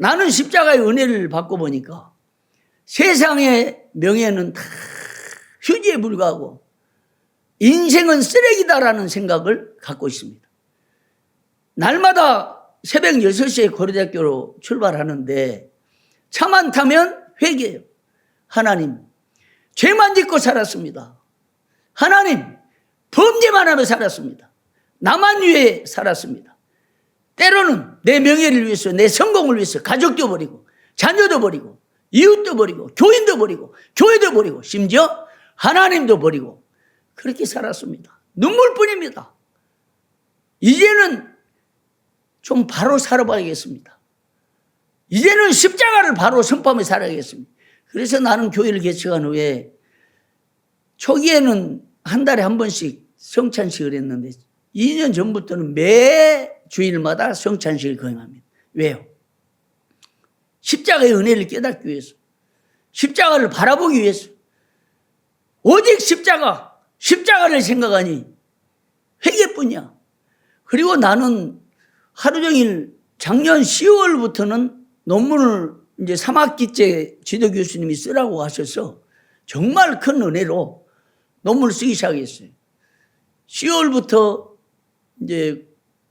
나는 십자가의 은혜를 받고 보니까 세상의 명예는 다 휴지에 불과하고 인생은 쓰레기다라는 생각을 갖고 있습니다. 날마다 새벽 6시에 고려대학교로 출발하는데 차만 타면 회개해요. 하나님, 죄만 짓고 살았습니다. 하나님, 범죄만 하며 살았습니다. 나만 위해 살았습니다. 때로는 내 명예를 위해서, 내 성공을 위해서 가족도 버리고, 자녀도 버리고, 이웃도 버리고, 교인도 버리고, 교회도 버리고, 심지어 하나님도 버리고, 그렇게 살았습니다. 눈물뿐입니다. 이제는 좀 바로 살아봐야겠습니다. 이제는 십자가를 바로 선포하며 살아야겠습니다. 그래서 나는 교회를 개척한 후에 초기에는 한 달에 한 번씩 성찬식을 했는데 2년 전부터는 매 주일마다 성찬식을 거행합니다. 왜요? 십자가의 은혜를 깨닫기 위해서. 십자가를 바라보기 위해서. 오직 십자가, 십자가를 생각하니 회개뿐이야. 그리고 나는 하루 종일 작년 10월부터는 논문을 이제 3학기째 지도 교수님이 쓰라고 하셔서 정말 큰 은혜로 논문을 쓰기 시작했어요. 10월부터 이제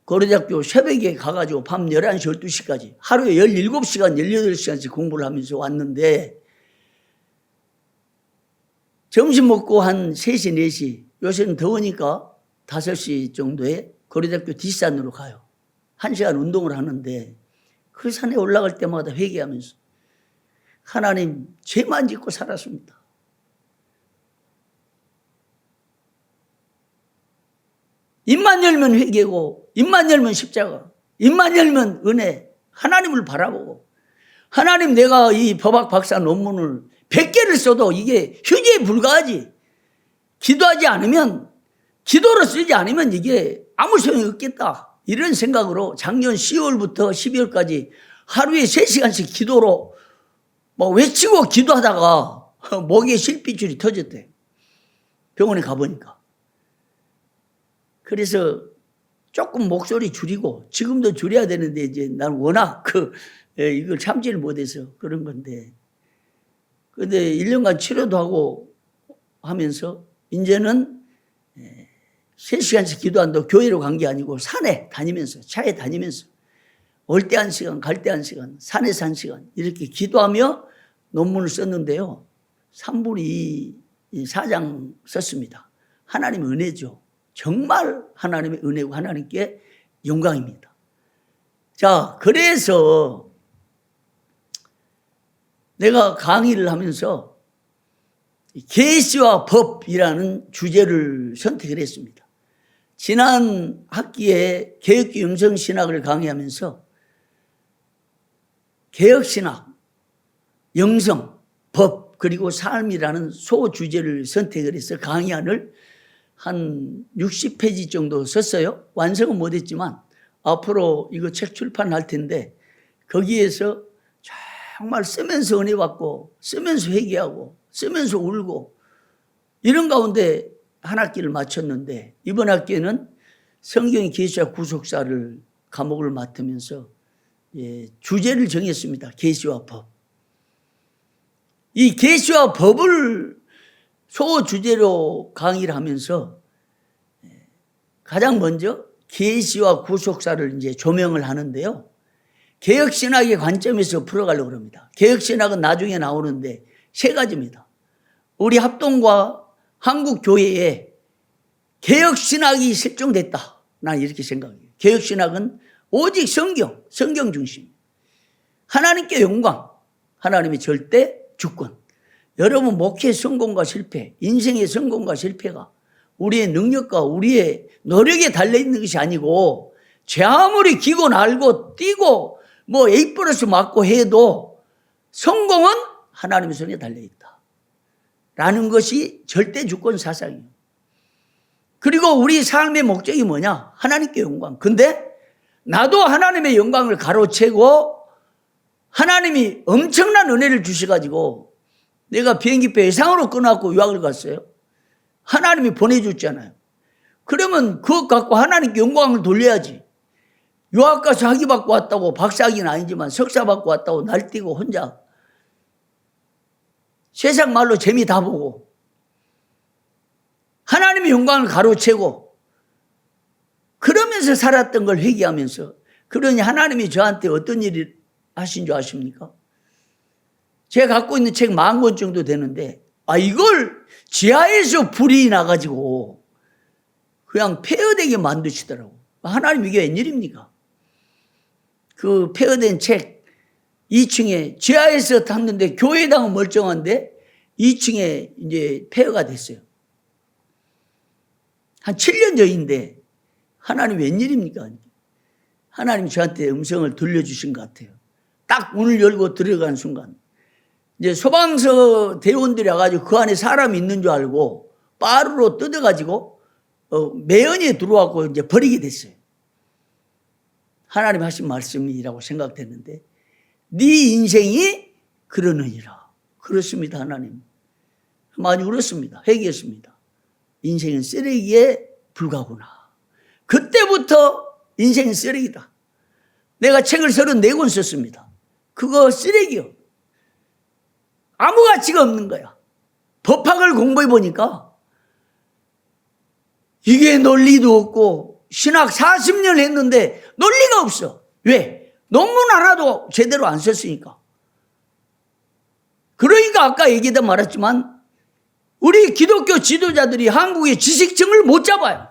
고려대학교 새벽에 가가지고 밤 11시, 12시까지 하루에 17시간, 18시간씩 공부를 하면서 왔는데 점심 먹고 한 3시, 4시, 요새는 더우니까 5시 정도에 고려대학교 뒷산으로 가요. 1시간 운동을 하는데 그 산에 올라갈 때마다 회개하면서 하나님 죄만 짓고 살았습니다. 입만 열면 회개고 입만 열면 십자가 입만 열면 은혜 하나님을 바라보고 하나님 내가 이 법학 박사 논문을 100개를 써도 이게 휴지에 불과하지 기도하지 않으면 기도로 쓰지 않으면 이게 아무 소용이 없겠다 이런 생각으로 작년 10월부터 12월까지 하루에 3시간씩 기도로 뭐 외치고 기도하다가 목에 실핏줄이 터졌대. 병원에 가보니까. 그래서 조금 목소리 줄이고 지금도 줄여야 되는데 이제 난 워낙 그 예, 이걸 참지를 못해서 그런 건데. 근데 1년간 치료도 하고 하면서 이제는 3시간씩 기도한다고 교회로 간 게 아니고 산에 다니면서 차에 다니면서 올 때 한 시간 갈 때 한 시간 산에서 한 시간 이렇게 기도하며 논문을 썼는데요. 3분의 2 4장 썼습니다. 하나님의 은혜죠. 정말 하나님의 은혜고 하나님께 영광입니다. 자, 그래서 내가 강의를 하면서 계시와 법이라는 주제를 선택을 했습니다. 지난 학기에 개혁기 영성신학을 강의하면서 개혁신학, 영성, 법, 그리고 삶이라는 소주제를 선택을 해서 강의안을 한 60페이지 정도 썼어요. 완성은 못했지만 앞으로 이거 책 출판할 텐데 거기에서 정말 쓰면서 은혜 받고 쓰면서 회개하고 쓰면서 울고 이런 가운데 한 학기를 마쳤는데 이번 학기에는 성경의 계시와 구속사를 과목을 맡으면서 예, 주제를 정했습니다. 계시와 법. 이 계시와 법을 소주제로 강의를 하면서 예, 가장 먼저 계시와 구속사를 이제 조명을 하는데요. 개혁신학의 관점에서 풀어가려고 합니다. 개혁신학은 나중에 나오는데 세 가지입니다. 우리 합동과 한국교회에 개혁신학이 실종됐다. 난 이렇게 생각해요. 개혁신학은 오직 성경, 성경 중심. 하나님께 영광, 하나님의 절대 주권. 여러분, 목회 성공과 실패, 인생의 성공과 실패가 우리의 능력과 우리의 노력에 달려있는 것이 아니고, 제 아무리 기고 날고 뛰고 뭐 A 플러스 맞고 해도 성공은 하나님의 손에 달려있다. 라는 것이 절대 주권 사상이에요. 그리고 우리 삶의 목적이 뭐냐? 하나님께 영광. 근데 나도 하나님의 영광을 가로채고 하나님이 엄청난 은혜를 주셔가지고 내가 비행기표 예상으로 끊어갖고 유학을 갔어요. 하나님이 보내줬잖아요. 그러면 그것 갖고 하나님께 영광을 돌려야지. 유학 가서 학위 받고 왔다고 박사학위는 아니지만 석사 받고 왔다고 날뛰고 혼자 세상 말로 재미 다 보고 하나님의 영광을 가로채고 그러면서 살았던 걸 회개하면서 그러니 하나님이 저한테 어떤 일을 하신 줄 아십니까? 제가 갖고 있는 책 만 권 정도 되는데 아 이걸 지하에서 불이 나가지고 그냥 폐허되게 만드시더라고. 하나님 이게 웬일입니까? 그 폐허된 책 2층에 지하에서 탔는데 교회당은 멀쩡한데 2층에 이제 폐허가 됐어요. 한 7년 전인데 하나님 웬일입니까? 하나님 저한테 음성을 들려주신 것 같아요. 딱 문을 열고 들어간 순간 이제 소방서 대원들이 와가지고 그 안에 사람이 있는 줄 알고 빠르로 뜯어가지고 어, 매연이 들어와고 이제 버리게 됐어요. 하나님 하신 말씀이라고 생각됐는데 네 인생이 그러느니라. 그렇습니다, 하나님. 많이 울었습니다. 회개했습니다. 인생은 쓰레기에 불과구나. 그때부터 인생은 쓰레기다. 내가 책을 34권 썼습니다. 그거 쓰레기요. 아무 가치가 없는 거야. 법학을 공부해 보니까 이게 논리도 없고 신학 40년 했는데 논리가 없어. 왜? 논문 하나도 제대로 안 썼으니까. 그러니까 아까 얘기도 말했지만 우리 기독교 지도자들이 한국의 지식층을 못 잡아요.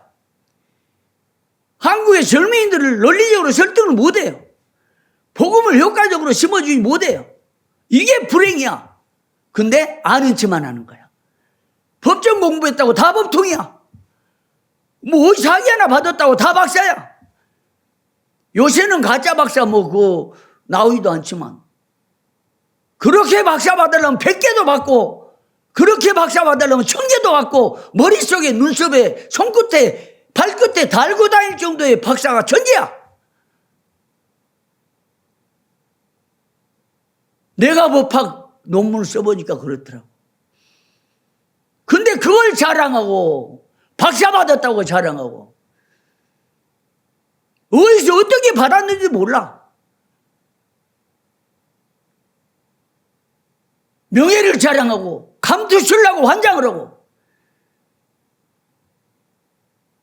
한국의 젊은이들을 논리적으로 설득을 못 해요. 복음을 효과적으로 심어주지 못해요. 이게 불행이야. 근데 아는 척만 하는 거야. 법정 공부했다고 다 법통이야. 뭐 자기 하나 받았다고 다 박사야. 요새는 가짜 박사 뭐그 나오지도 않지만 그렇게 박사 받으려면 100개도 받고 그렇게 박사 받으려면 1000개도 받고 머릿속에 눈썹에 손끝에 발끝에 달고 다닐 정도의 박사가 천재야. 내가 법학 논문을 써보니까 그렇더라고. 근데 그걸 자랑하고 박사 받았다고 자랑하고 어디서 어떻게 받았는지 몰라. 명예를 자랑하고 감투 쓰려고 환장을 하고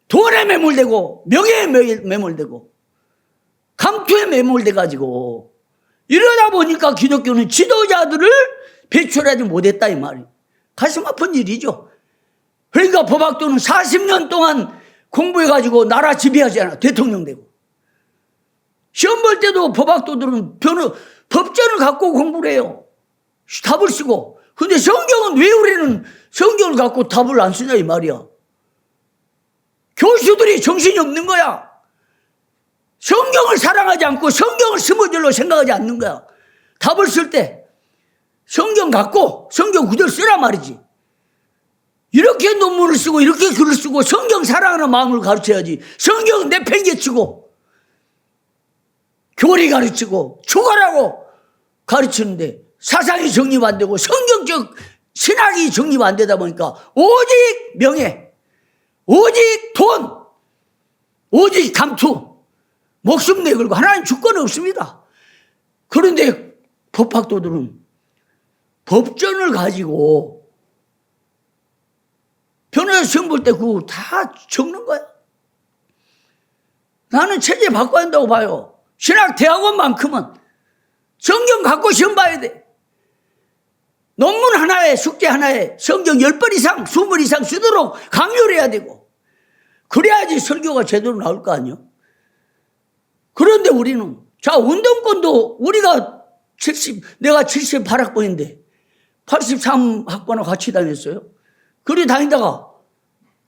돈에 매몰되고 명예에 매- 매몰되고 감투에 매몰돼 가지고 이러다 보니까 기독교는 지도자들을 배출하지 못했다 이 말이에요. 가슴 아픈 일이죠. 그러니까 법학도는 40년 동안 공부해가지고 나라 지배하잖아. 대통령 되고. 시험 볼 때도 법학도들은 변호, 법전을 갖고 공부를 해요. 답을 쓰고. 근데 성경은 왜 우리는 성경을 갖고 답을 안 쓰냐 이 말이야. 교수들이 정신이 없는 거야. 성경을 사랑하지 않고 성경을 스무줄로 생각하지 않는 거야. 답을 쓸 때 성경 갖고 성경 그대로 쓰란 말이지. 이렇게 논문을 쓰고 이렇게 글을 쓰고 성경 사랑하는 마음을 가르쳐야지. 성경은 내팽개치고 교리 가르치고 초과라고 가르치는데 사상이 정립 안 되고 성경적 신학이 정립 안 되다 보니까 오직 명예, 오직 돈, 오직 감투, 목숨 내걸고 하나님 주권 없습니다. 그런데 법학도들은 법전을 가지고 변호사 시험 볼 때 그거 다 적는 거야. 나는 체제 바꿔야 한다고 봐요. 신학 대학원만큼은 성경 갖고 시험 봐야 돼. 논문 하나에 숙제 하나에 성경 10번 이상, 20번 이상 쓰도록 강요를 해야 되고 그래야지 설교가 제대로 나올 거 아니요. 그런데 우리는 자 운동권도 우리가 70 내가 78학번인데 83학번하고 같이 다녔어요. 그리 다니다가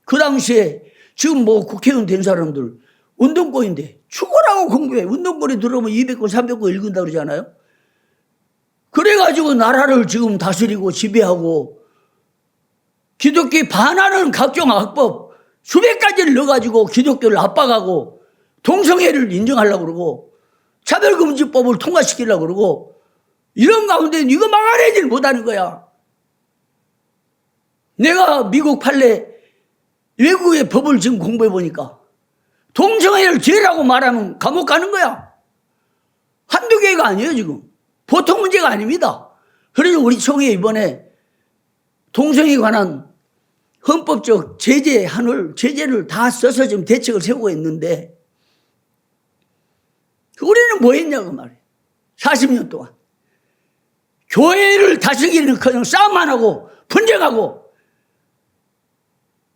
그 당시에 지금 뭐 국회의원 된 사람들 운동권인데 죽어라고 공부해. 운동권에 들어오면 200권, 300권 읽은다 그러잖아요. 그래가지고 나라를 지금 다스리고 지배하고 기독교에 반하는 각종 악법 수백 가지를 넣어가지고 기독교를 압박하고 동성애를 인정하려고 그러고 차별금지법을 통과시키려고 그러고 이런 가운데 이거 막아내질 못하는 거야. 내가 미국 판례 외국의 법을 지금 공부해 보니까 동성애를 죄라고 말하면 감옥 가는 거야. 한두 개가 아니에요, 지금. 보통 문제가 아닙니다. 그래서 우리 총회 이번에 동성애에 관한 헌법적 제재 한을, 제재를 다 써서 지금 대책을 세우고 있는데, 뭐 했냐고 말이에요. 40년 동안. 교회를 다스리기는 그냥 싸움만 하고, 분쟁하고,